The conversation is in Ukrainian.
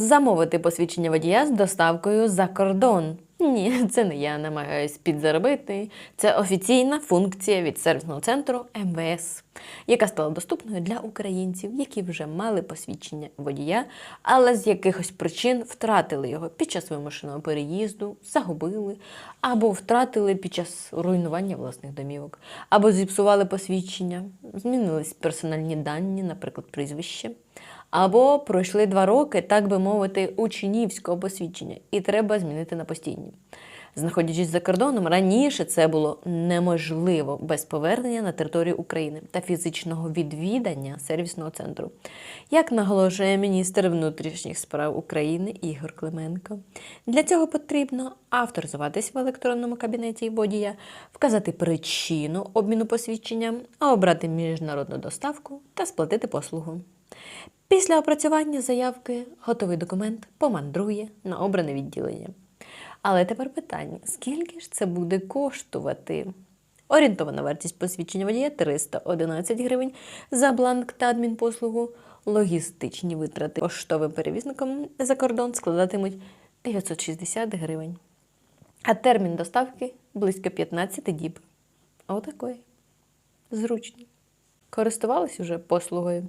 Замовити посвідчення водія з доставкою за кордон. Ні, це не я намагаюсь підзаробити. Це офіційна функція від сервісного центру МВС, яка стала доступною для українців, які вже мали посвідчення водія, але з якихось причин втратили його під час вимушеного переїзду, загубили, або втратили під час руйнування власних домівок, або зіпсували посвідчення, змінились персональні дані, наприклад, прізвище. Або пройшли два роки, так би мовити, учнівського посвідчення, і треба змінити на постійні. Знаходячись за кордоном, раніше це було неможливо без повернення на територію України та фізичного відвідання сервісного центру. Як наголошує міністр внутрішніх справ України Ігор Клименко, для цього потрібно авторизуватись в електронному кабінеті водія, вказати причину обміну посвідченням, а обрати міжнародну доставку та сплатити послугу. Після опрацювання заявки готовий документ помандрує на обране відділення. Але тепер питання: скільки ж це буде коштувати? Орієнтована вартість посвідчення водія 311 гривень за бланк та адмінпослугу. Логістичні витрати поштовим перевізником за кордон складатимуть 960 гривень. А термін доставки близько 15 діб. Отакої. Зручно. Користувались уже послугою.